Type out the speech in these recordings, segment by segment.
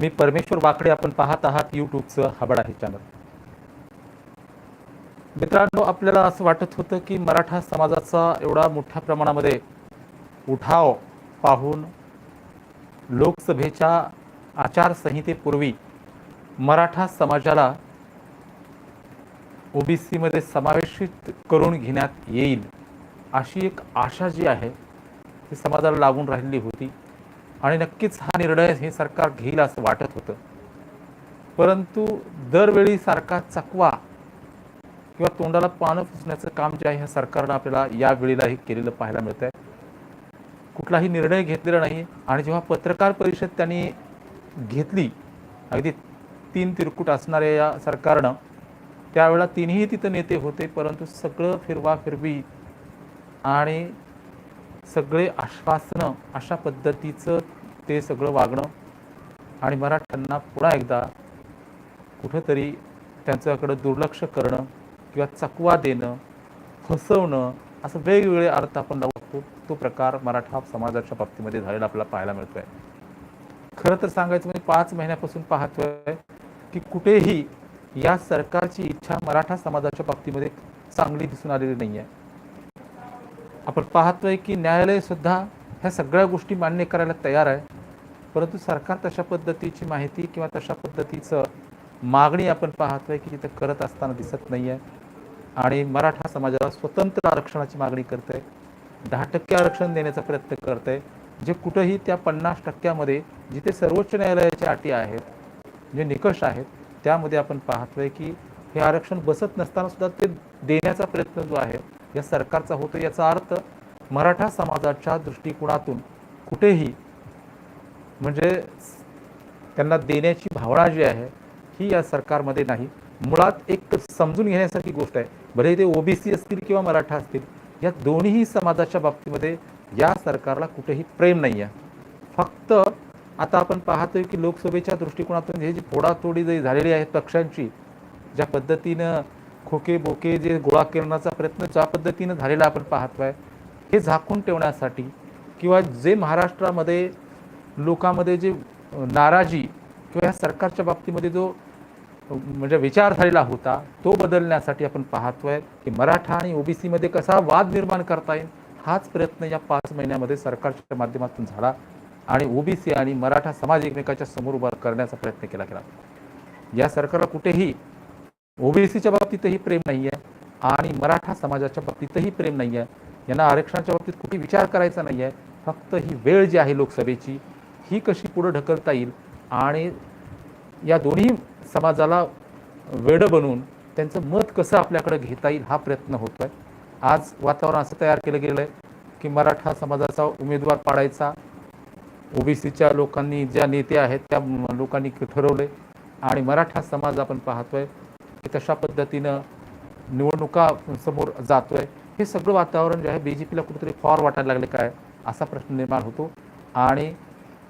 मी परमेश्वर वाकडे आपण पाहत आहात यूट्यूबचं हबड आहे चॅनल मित्रांनो आपल्याला असं वाटत होतं की मराठा समाजाचा एवढा मोठ्या प्रमाणामध्ये उठाव पाहून लोकसभेच्या आचारसंहितेपूर्वी मराठा समाजाला ओबीसीमध्ये समावेशित करून घेण्यात येईल अशी एक आशा जी आहे ती समाजाला लागून राहिलेली होती. आणि नक्कीच हा निर्णय हे सरकार घेईल असं वाटत होतं. परंतु दरवेळी सारखा चकवा किंवा तोंडाला पानं पुसण्याचं काम जे आहे ह्या सरकारनं आपल्याला या वेळेलाही केलेलं पाहायला मिळतं आहे कुठलाही निर्णय घेतलेला नाही आणि जेव्हा पत्रकार परिषद त्यांनी घेतली अगदी तीन तिरकूट असणाऱ्या या सरकारनं त्यावेळेला तिन्ही तिथं नेते होते परंतु सगळं फिरवा फिरवी आणि सगळे आश्वासनं अशा पद्धतीचं ते सगळं वागणं. आणि मराठ्यांना पुन्हा एकदा कुठंतरी त्यांच्याकडं दुर्लक्ष करणं किंवा चकवा देणं फसवणं असं वेगवेगळे अर्थ आपण लावतो तो प्रकार मराठा समाजाच्या बाबतीमध्ये झालेला आपल्याला पाहायला मिळतोय. खरं तर सांगायचं म्हणजे पाच महिन्यापासून पाहतोय की कुठेही या सरकारची इच्छा मराठा समाजाच्या बाबतीमध्ये चांगली दिसून आलेली नाही आहे आपण पाहतोय की न्यायालयसुद्धा ह्या सगळ्या गोष्टी मान्य करायला तयार आहे. परंतु सरकार तशा पद्धतीची माहिती किंवा तशा पद्धतीचं मागणी आपण पाहतोय की तिथं करत असताना दिसत नाही आहे आणि मराठा समाजाला स्वतंत्र आरक्षणाची मागणी करते दहा टक्के आरक्षण देण्याचा प्रयत्न करते जे कुठंही त्या पन्नास टक्क्यामध्ये जिथे सर्वोच्च न्यायालयाच्या अटी आहेत जे निकष आहेत त्यामध्ये आपण पाहतोय की हे आरक्षण बसत नसताना सुद्धा ते देण्याचा प्रयत्न जो आहे या सरकारचा होतो याचा अर्थ मराठा समाजाच्या दृष्टिकोनातून कुठेही म्हणजे त्यांना देण्याची भावना जी आहे ही या सरकारमध्ये नाही. मुळात एक समजून घेण्यासारखी गोष्ट आहे. भले ते ओबीसी असतील किंवा मराठा असतील या दोन्हीही समाजाच्या बाबतीमध्ये या सरकारला कुठेही प्रेम नाही आहे. फक्त आता आपण पाहतोय की लोकसभेच्या दृष्टिकोनातून हे जी फोडातोडी जी झालेली आहे पक्षांची ज्या पद्धतीनं खोके बोके जे गोळा करण्याचा प्रयत्न ज्या पद्धतीनं झालेला आपण पाहतोय हे झाकून ठेवण्यासाठी किंवा जे महाराष्ट्रामध्ये लोकांमध्ये जे नाराजी किंवा ह्या सरकारच्या बाबतीमध्ये जो म्हणजे विचार झालेला होता तो बदलण्यासाठी आपण पाहतोय की मराठा आणि ओबीसीमध्ये कसा वाद निर्माण करता येईल हाच प्रयत्न या पाच महिन्यामध्ये सरकारच्या माध्यमातून झाला आणि ओबीसी आणि मराठा समाज एकमेकाच्या समोर उभा करण्याचा प्रयत्न केला गेला. या सरकारला कुठेही ओबीसीच्या बाबतीतही प्रेम नाही आहे आणि मराठा समाजाच्या बाबतीतही प्रेम नाही आहे यांना आरक्षणाच्या बाबतीत कुठे विचार करायचा नाही आहे फक्त ही वेळ जी आहे लोकसभेची ही कशी पुढं ढकलता येईल आणि या दोन्ही समाजाला वेडं बनवून त्यांचं मत कसं आपल्याकडे घेता येईल हा प्रयत्न होतो आहे आज वातावरण असं तयार केलं गेलं आहे की मराठा समाजाचा उमेदवार पाडायचा. ओबीसीच्या लोकांनी ज्या नेते आहेत त्या लोकांनी ठरवले आणि मराठा समाज आपण पाहतोय की तशा पद्धतीनं निवडणुका समोर जातोय. हे सगळं वातावरण जे आहे बी जे पीला कुठेतरी फॉर वाटायला लागले काय? असा प्रश्न निर्माण होतो. आणि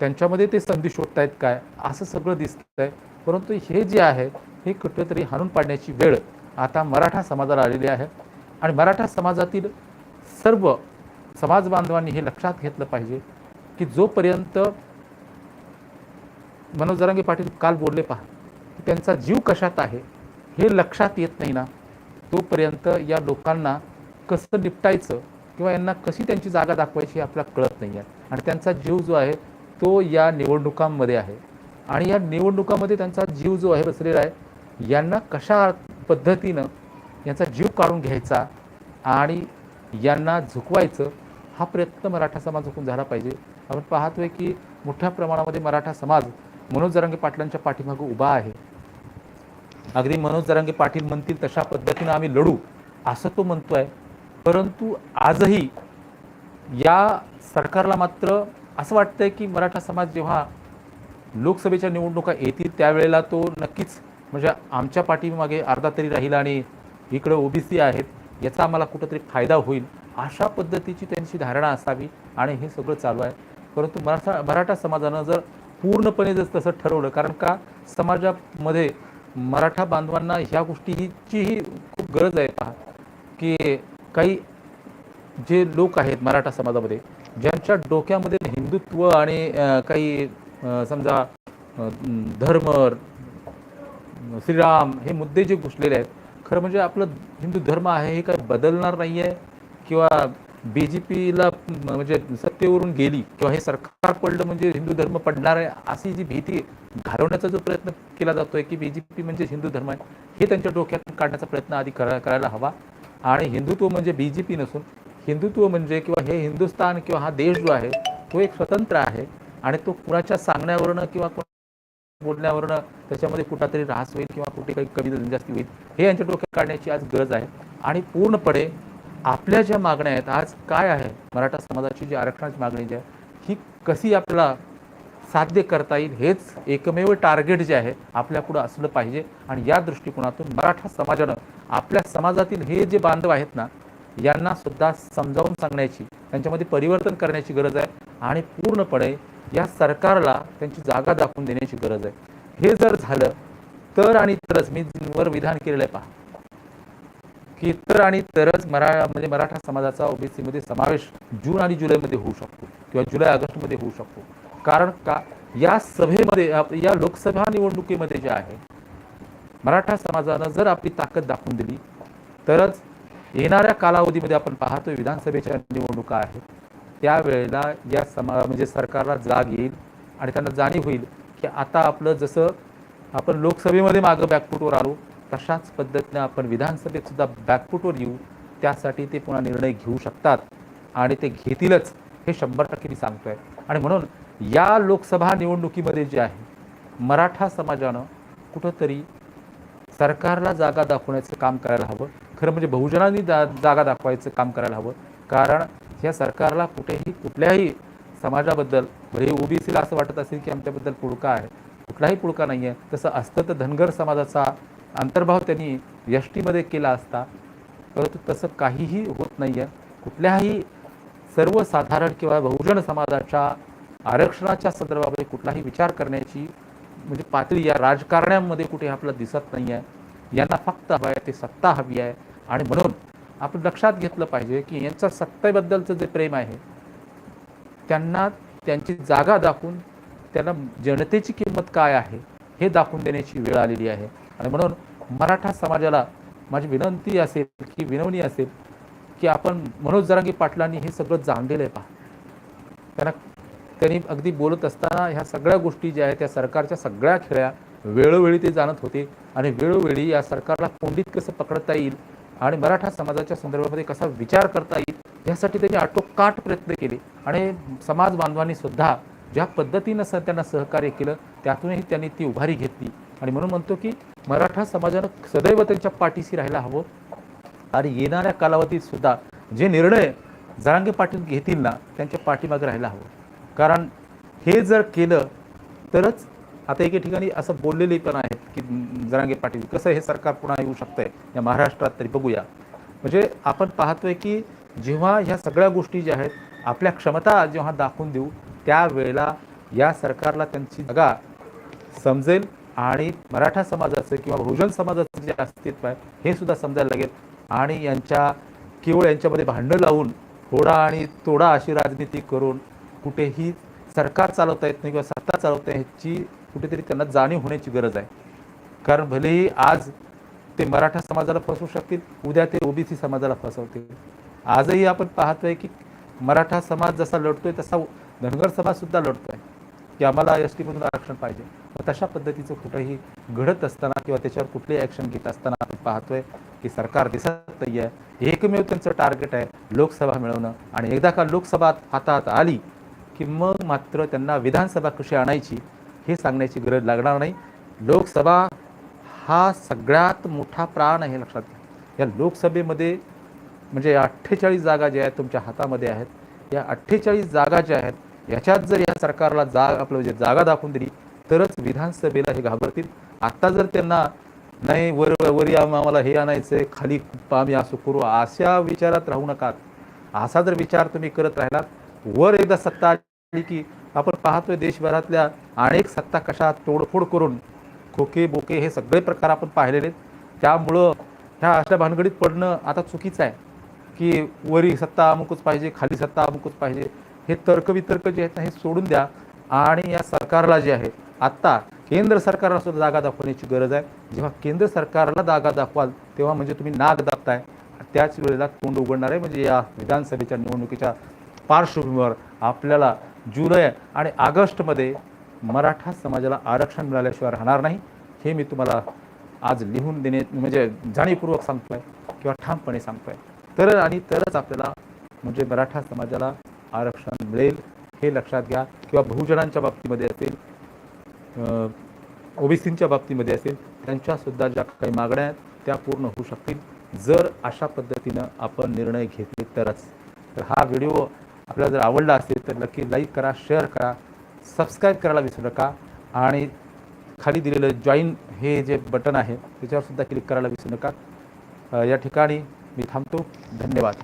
त्यांच्यामध्ये ते संधी शोधतायत काय? असं सगळं दिसतंय. परंतु हे जे आहे हे कुठेतरी हाणून पाडण्याची वेळ आता मराठा समाजाला आलेली आहे. आणि मराठा समाजातील सर्व समाज बांधवांनी हे लक्षात घेतलं पाहिजे की जोपर्यंत मनोज जरांगे पाटील काल बोलले पहा की त्यांचा जीव कशात आहे? हे लक्षात येत नाही ना. तोपर्यंत या लोकांना कसं निपटायचं किंवा यांना कशी त्यांची जागा दाखवायची हे आपल्याला कळत नाही आहे. आणि त्यांचा जीव जो आहे तो या निवडणुकांमध्ये आहे. आणि या निवडणुकामध्ये त्यांचा जीव जो आहे बसलेला आहे यांना कशा पद्धतीनं यांचा जीव काढून घ्यायचा आणि यांना झुकवायचं हा प्रयत्न मराठा समाजाकडून झाला पाहिजे. आपण पाहतोय की मोठ्या प्रमाणामध्ये मराठा समाज मनोज जरांगे पाटलांच्या पाठीमागे उभा आहे. अगदी मनोज जरांगे पाटील म्हणतील तशा पद्धतीनं आम्ही लढू असं तो म्हणतो आहे परंतु आजही या सरकारला मात्र असं वाटतंय की मराठा समाज जेव्हा लोकसभेच्या निवडणुका येतील त्यावेळेला तो नक्कीच म्हणजे आमच्या पाठीमागे अर्धा तरी राहील आणि इकडं ओबीसी आहेत याचा आम्हाला कुठंतरी फायदा होईल अशा पद्धतीची त्यांची धारणा असावी आणि हे सगळं चालू आहे. परंतु मराठा मराठा समाजानं जर पूर्णपणे जर तसं ठरवलं कारण का समाजामध्ये मराठा बांधवांना ह्या गोष्टीचीही खूप गरज आहे पहा की काही जे लोक आहेत मराठा समाजामध्ये ज्यांच्या डोक्यामध्ये हिंदुत्व आणि काही समजा धर्म श्रीराम हे मुद्दे जे घुसलेले आहेत खरं म्हणजे आपलं हिंदू धर्म आहे हे काही बदलणार नाही आहे किंवा बी जे पीला म्हणजे सत्तेवरून गेली किंवा हे सरकार पडलं म्हणजे हिंदू धर्म पडणार आहे अशी जी भीती घालवण्याचा जो प्रयत्न केला जातो आहे की बी जे पी म्हणजे हिंदू धर्म आहे हे त्यांच्या डोक्यातून काढण्याचा प्रयत्न आधी करा करायला हवा. आणि हिंदुत्व म्हणजे बी जे पी नसून हिंदुत्व म्हणजे किंवा हे हिंदुस्थान किंवा हा देश जो आहे तो एक स्वतंत्र आहे आणि तो कुणाच्या सांगण्यावरनं किंवा बोलण्यावरनं त्याच्यामध्ये कुठंतरी ऱ्हास होईल किंवा कुठे काही कमी जास्ती होईल हे यांच्या डोक्यात काढण्याची आज गरज आहे. आणि पूर्णपणे आपल्या ज्या मागण्या आहेत आज काय आहे? मराठा समाजाची जी आरक्षणाची मागणी जी आहे ही कशी आपल्याला साध्य करता येईल हेच एकमेव टार्गेट जे आहे आपल्यापुढं असलं पाहिजे. आणि या दृष्टिकोनातून मराठा समाजानं आपल्या समाजातील हे जे बांधव आहेत ना यांना सुद्धा समजावून सांगण्याची त्यांच्यामध्ये परिवर्तन करण्याची गरज आहे. आणि पूर्णपणे या सरकारला त्यांची जागा दाखवून देण्याची गरज आहे. हे जर झालं तर आणि तरच मी वर विधान केलेलं आहे पहा. की तर आणि तरच मरा म्हणजे मराठा समाजाचा ओबीसीमध्ये समावेश जून आणि जुलैमध्ये होऊ शकतो किंवा जुलै ऑगस्टमध्ये होऊ शकतो. कारण का? या सभेमध्ये या लोकसभा निवडणुकीमध्ये जे आहे मराठा समाजानं जर आपली ताकद दाखवून दिली तरच येणाऱ्या कालावधीमध्ये आपण पाहतो विधानसभेच्या निवडणुका आहेत. त्यावेळेला या समा म्हणजे सरकारला जाग येईल आणि त्यांना जाणीव होईल की आता आपलं जसं आपण लोकसभेमध्ये मागं बॅकफूटवर आलो तशाच पद्धतीनं आपण विधानसभेत सुद्धा बॅकफूटवर येऊ त्यासाठी ते पुन्हा निर्णय घेऊ शकतात. आणि ते घेतीलच हे शंभर टक्के मी सांगतोय. आणि म्हणून या लोकसभा निवडणुकीमध्ये जे आहे मराठा समाजानं कुठंतरी सरकारला जागा दाखवण्याचं काम करायला हवं. खरं म्हणजे बहुजनांनी जा जागा दाखवायचं काम करायला हवं. कारण या सरकारला कुठेही कुठल्याही समाजाबद्दल म्हणजे भले ओबीसीला असं वाटत असेल की आमच्याबद्दल पुळका आहे. कुठलाही पुळका नाही आहे तसं असतं तर धनगर समाजाचा अंतर्भाव त्यांनी एस टीमध्ये केला असता परंतु तसं काहीही होत नाही आहे कुठल्याही सर्वसाधारण किंवा बहुजन समाजाच्या आरक्षणाच्या संदर्भामध्ये कुठलाही विचार करण्याची म्हणजे पातळी या राजकारण्यांमध्ये कुठे आपल्याला दिसत नाही आहे यांना फक्त हवं आहे ते सत्ता हवी आहे. आणि म्हणून आपण लक्षात घेतलं पाहिजे की यांचं सत्तेबद्दलचं जे प्रेम आहे त्यांना त्यांची जागा दाखवून त्यांना जनतेची किंमत काय आहे हे दाखवून देण्याची वेळ आलेली आहे. आणि म्हणून मराठा समाजाला माझी विनंती असेल की विनवणी असेल की आपण मनोज जरांगी पाटलांनी हे सगळं जाणलेलं आहे पहा. त्यांना त्यांनी अगदी बोलत असताना ह्या सगळ्या गोष्टी ज्या आहेत त्या सरकारच्या सगळ्या खेळ्या वेळोवेळी ते जाणत होते आणि वेळोवेळी या सरकारला कोंडीत कसं पकडता येईल आणि मराठा समाजाच्या संदर्भामध्ये कसा विचार करता येईल यासाठी त्यांनी आटोकाट प्रयत्न केले. आणि समाज बांधवांनी सुद्धा ज्या पद्धतीनं स त्यांना सहकार्य केलं त्यातूनही त्यांनी ती उभारी घेतली. आणि म्हणून म्हणतो की मराठा समाजानं सदैव त्यांच्या पाठीशी राहायला हवं. आणि येणाऱ्या कालावधीत सुद्धा जे निर्णय जरांगे पाटील घेतील ना त्यांच्या पाठीमागे राहायला हवं. कारण हे जर केलं तरच आता एके ठिकाणी असं बोललेले पण आहेत की जरांगे पाटील कसं हे सरकार पुन्हा येऊ शकतंय? या महाराष्ट्रात तरी बघूया. म्हणजे आपण पाहतोय की जेव्हा ह्या सगळ्या गोष्टी ज्या आहेत आपल्या क्षमता जेव्हा दाखवून देऊ त्यावेळेला या सरकारला त्यांची जागा समजेल. आणि मराठा समाजाचं किंवा बहुजन समाजाचं जे अस्तित्व आहे हे सुद्धा समजायला लागेल. आणि यांच्या केवळ यांच्यामध्ये भांडणं लावून थोडा आणि तोडा अशी राजनीती करून कुठेही सरकार चालवता येत नाही किंवा सत्ता चालवता ह्याची कुठेतरी त्यांना जाणीव होण्याची गरज आहे. कारण भलेही आज ते मराठा समाजाला फसवू शकतील उद्या ते ओबीसी समाजाला फसवतील. आजही आपण पाहतोय की मराठा समाज जसा लढतोय तसा धनगर समाजसुद्धा लढतोय. की आम्हाला एस टीमधून आरक्षण पाहिजे. मग तशा पद्धतीचं कुठंही घडत असताना किंवा त्याच्यावर कुठलेही ॲक्शन घेत असताना आपण पाहतोय की सरकार दिसत नाही आहे एकमेव त्यांचं टार्गेट आहे लोकसभा मिळवणं. आणि एकदा का लोकसभा हातात आली की मग मात्र त्यांना विधानसभा कशी आणायची हे सांगण्याची गरज लागणार नाही. लोकसभा हा सगळ्यात मोठा प्राण आहे लक्षात घ्या. या लोकसभेमध्ये म्हणजे अठ्ठेचाळीस जागा ज्या आहेत तुमच्या हातामध्ये आहेत. या अठ्ठेचाळीस जागा ज्या आहेत याच्यात जर या सरकारला जाग आपलं म्हणजे जागा दाखवून दिली तरच विधानसभेला हे घाबरतील. आत्ता जर त्यांना नाही वर वरी आम्हाला हे आणायचं आहे खाली आम्ही असं करू अशा विचारात राहू नका असा जर विचार तुम्ही करत राहिलात वर एकदा सत्ता आली की आपण पाहतोय देशभरातल्या अनेक सत्ता कशा तोडफोड करून खोके बोके हे सगळे प्रकार आपण पाहिलेले आहेत. त्यामुळं ह्या अशा भानगडीत पडणं आता चुकीचं आहे. की वरी सत्ता अमुकच पाहिजे खाली सत्ता अमुकच पाहिजे. हे तर्कवितर्क जे आहेत ना हे सोडून द्या. आणि या सरकारला जे आहे आत्ता केंद्र सरकारला सुद्धा जागा दाखवण्याची गरज आहे. जेव्हा केंद्र सरकारला जागा दाखवाल तेव्हा म्हणजे तुम्ही नाग दाबताय. त्याच वेळेला तोंड उघडणार आहे म्हणजे या विधानसभेच्या निवडणुकीच्या पार्श्वभूमीवर आपल्याला जुलै आणि ऑगस्टमध्ये मराठा समाजाला आरक्षण मिळाल्याशिवाय राहणार नाही. हे मी तुम्हाला आज लिहून देणे म्हणजे जाणीवपूर्वक सांगतोय किंवा ठामपणे सांगतोय. तर आणि तरच आपल्याला म्हणजे मराठा समाजाला आरक्षण मिळेल हे लक्षात घ्या. किंवा बहुजनांच्या बाबतीमध्ये असेल ओबीसींच्या बाबतीमध्ये असेल त्यांच्यासुद्धा ज्या काही मागण्या आहेत त्या पूर्ण होऊ शकतील. जर अशा पद्धतीनं आपण निर्णय घेतले तरच. तर हा व्हिडिओ आपल्याला जर आवडला असेल तर नक्की लाईक करा शेअर करा सबस्क्राईब करायला विसरू नका. आणि खाली दिलेलं जॉईन हे जे बटन आहे त्याच्यावरसुद्धा क्लिक करायला विसरू नका. या ठिकाणी मी थांबतो. धन्यवाद.